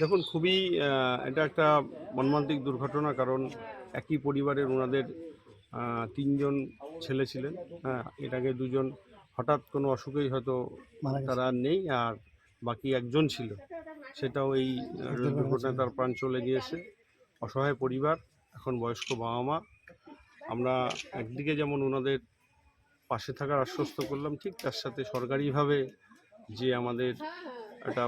দেখুন খুবই এটা একটা মর্মান্তিক দুর্ঘটনা কারণ একই পরিবারের ওনাদের তিনজন ছেলে ছিলেন হ্যাঁ এর আগে দুজন হঠাৎ কোনো অসুখেই হয়তো তারা নেই আর বাকি একজন ছিল। সেটাও এই দুর্ঘটনায় তার প্রাণ চলে গিয়েছে। অসহায় পরিবার এখন বয়স্ক বাবা মা আমরা একদিকে যেমন ওনাদের পাশে থাকার আশ্বস্ত করলাম ঠিক তার সাথে সরকারিভাবে যে আমাদের একটা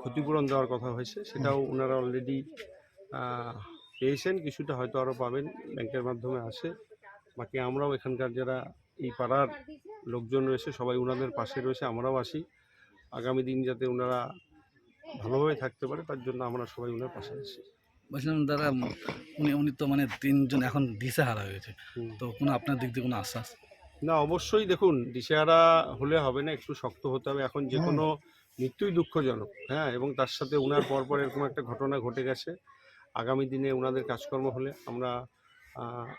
ক্ষতিপূরণ দেওয়ার কথা হয়েছে সেটাও ওনারা অলরেডি পেয়েছেন কিছুটা হয়তো আরও পাবেন ব্যাংকের মাধ্যমে আসে। বাকি আমরাও এখানকার যারা এই পাড়ার লোকজন রয়েছে সবাই ওনাদের পাশে রয়েছে আমরাও আসি। আগামী দিন যাতে ওনারা ভালোভাবে থাকতে পারে তার জন্য আমরা সবাই ওনার পাশে আছি। বলছিলাম দাদা উনি উনি তো মানে তিনজন এখন দিশে হারা হয়েছে তো কোনো আপনার দিক দিয়ে কোনো আশ্বাস? না অবশ্যই দেখুন দিশেহারা হলে হবে না একটু শক্ত হতে হবে। এখন যে কোনো নিত্যই দুঃখজনক। হ্যাঁ এবং তার সাথে ওনার পরপর এরকম একটা ঘটনা ঘটে গেছে। আগামী দিনে ওনাদের কাজকর্ম হলে আমরা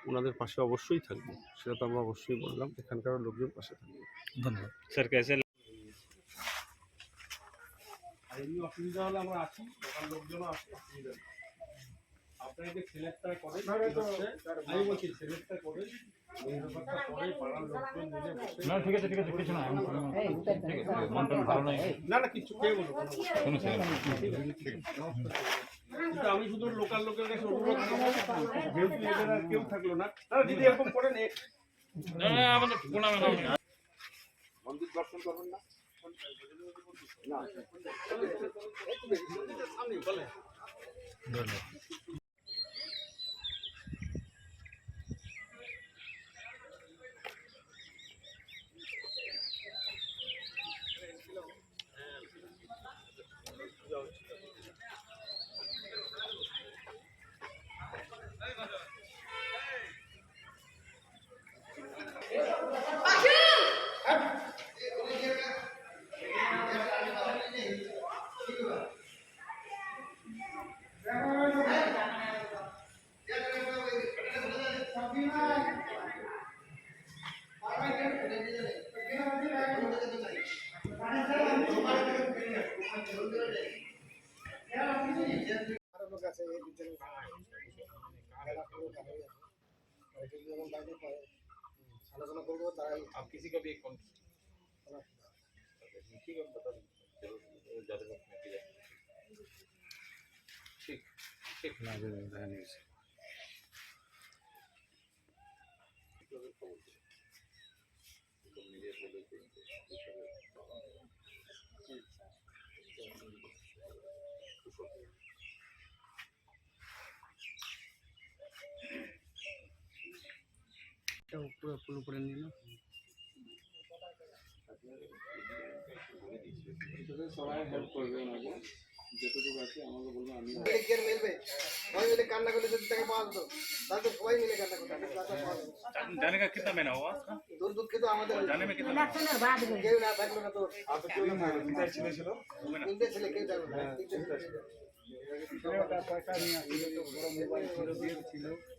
ওনাদের পাশে অবশ্যই থাকব। সেটা তো আমরা অবশ্যই বললাম এখানকার লোকজন পাশে থাকব। ধন্যবাদ। স্যার কেসে অসুবিধা হলে আমরা আছি লোকজনও আসি অসুবিধা নেই আপনাকে সিলেক্টটা করে আমি বলছি সিলেক্টটা করে এই ব্যাপারটা পরে পাড়ার লোকজন না ঠিক আছে ঠিক আছে কিছু না আমি ঠিক আছে মন ভালো নাই। না না কিছু কে বলব কোনো কথা কোনো ছেলে কিন্তু আমি শুধু লোকাল লোকের কাছে অনুরোধ করব যেহেতু এদের আর কেউ থাকল না। না দিদি এরকম করেন এ- না না আমাদের কোনা মন্দির দর্শন করবেন না? না আলোচনা করবো তারাই आप किसी का भी एक कौन ठीक है बता दीजिए ज्यादा वक्त नहीं किया ठीक ठीक না দেখা নিয়েছে পুরো পুরো করে নিল সবাই হেল্প করবে ওনাকে। যতটুকু আছে সবাই মিলে কান্না করলে যদি তাকে পাওয়া যেত তো সবাই মিলে কান্না করতো জানে কা কিতনা আমাদের কেউ না থাকল না তো ছেলে ছেলে। কেউ জানো না। ছিল। হ্যাঁ,